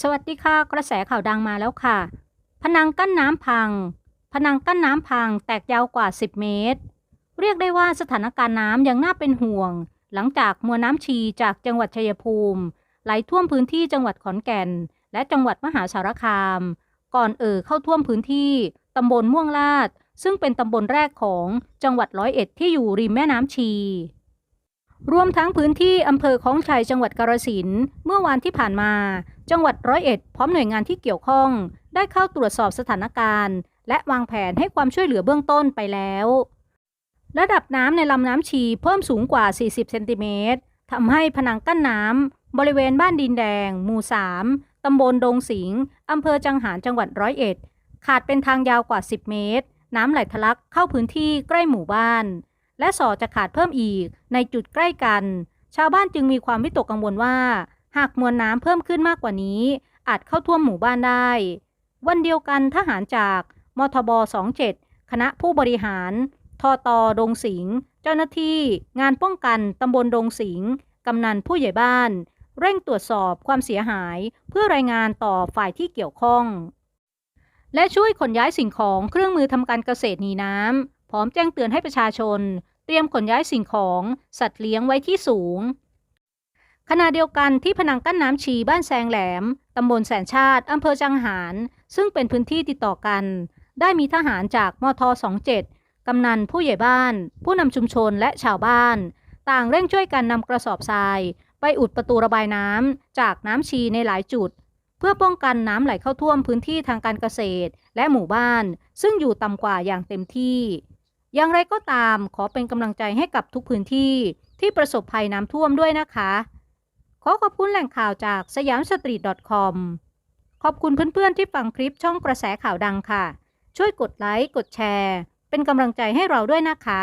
สวัสดีค่ะ กระแสข่าวดังมาแล้วค่ะ พนังกั้นน้ำพัง พนังกั้นน้ำพังแตกยาวกว่า 10 เมตร เรียกได้ว่าสถานการณ์น้ำยังน่าเป็นห่วง หลังจากมวลน้ำชีจากจังหวัดชัยภูมิ ไหลท่วมพื้นที่จังหวัดขอนแก่น และจังหวัดมหาสารคาม ก่อนเอ่อเข้าท่วมพื้นที่ตำบลม่วงลาด ซึ่งเป็นตำบลแรกของจังหวัดร้อยเอ็ดที่อยู่ริมแม่น้ำชีรวมทั้งพื้นที่อำเภอคลองชัยจังหวัดกาฬสินเมื่อวานที่ผ่านมา จังหวัดร้อยเอ็ดพร้อมหน่วยงานที่เกี่ยวข้อง ได้เข้าตรวจสอบสถานการณ์ และวางแผนให้ความช่วยเหลือเบื้องต้นไปแล้ว ระดับน้ำในลำน้ำชีเพิ่มสูงกว่า 40 เซนติเมตรทำให้ผนังกั้นน้ำบริเวณบ้านดินแดง หมู่ 3 ตำบลดงสิงห์อำเภอจังหารจังหวัดร้อยเอ็ด ขาดเป็นทางยาวกว่า 10 เมตร น้ำไหลทะลักเข้าพื้นที่ใกล้หมู่บ้าน และส่อจะขาดเพิ่มอีกในจุดใกล้กัน ชาวบ้านจึงมีความวิตกกังวลว่า หากมวลน้ำเพิ่มขึ้นมากกว่านี้ อาจเข้าท่วมหมู่บ้านได้ วันเดียวกันทหารจากมทบ 27 คณะผู้บริหาร ทอตอดงสิงห์เจ้าหน้าที่ งานป้องกันตำบลดงสิงห์กำนันผู้ใหญ่บ้าน เร่งตรวจสอบความเสียหายเพื่อรายงานต่อฝ่ายที่เกี่ยวข้อง และช่วยขนย้ายสิ่งของเครื่องมือทำการเกษตรหนีน้ำพร้อมแจ้งเตือนให้ประชาชน เตรียมขนย้ายสิ่งของ สัตว์เลี้ยงไว้ที่สูง ขณะเดียวกันที่พนังกั้นน้ำชีบ้านแซงแหลม ตำบลแสนชาติอำเภอจังหาร ซึ่งเป็นพื้นที่ติดต่อกัน ได้มีทหารจากมท 27 กำนันผู้ใหญ่บ้าน ผู้นำชุมชนและชาวบ้าน ต่างเร่งช่วยกันนำกระสอบทราย ไปอุดประตูระบายน้ำจากน้ำชีในหลายจุด เพื่อป้องกันน้ำไหลเข้าท่วมพื้นที่ทางการเกษตร และหมู่บ้าน ซึ่งอยู่ต่ำกว่าอย่างเต็มที่ อย่างไรก็ตามขอเป็นกำลังใจให้กับทุกพื้นที่ที่ประสบภัยน้ำท่วมด้วยนะคะ ขอขอบคุณแหล่งข่าวจากสยามสตรีท .com ขอบคุณเพื่อนๆที่ฟังคลิปช่องกระแสข่าวดังค่ะ ช่วยกดไลค์ กดแชร์ เป็นกำลังใจให้เราด้วยนะคะ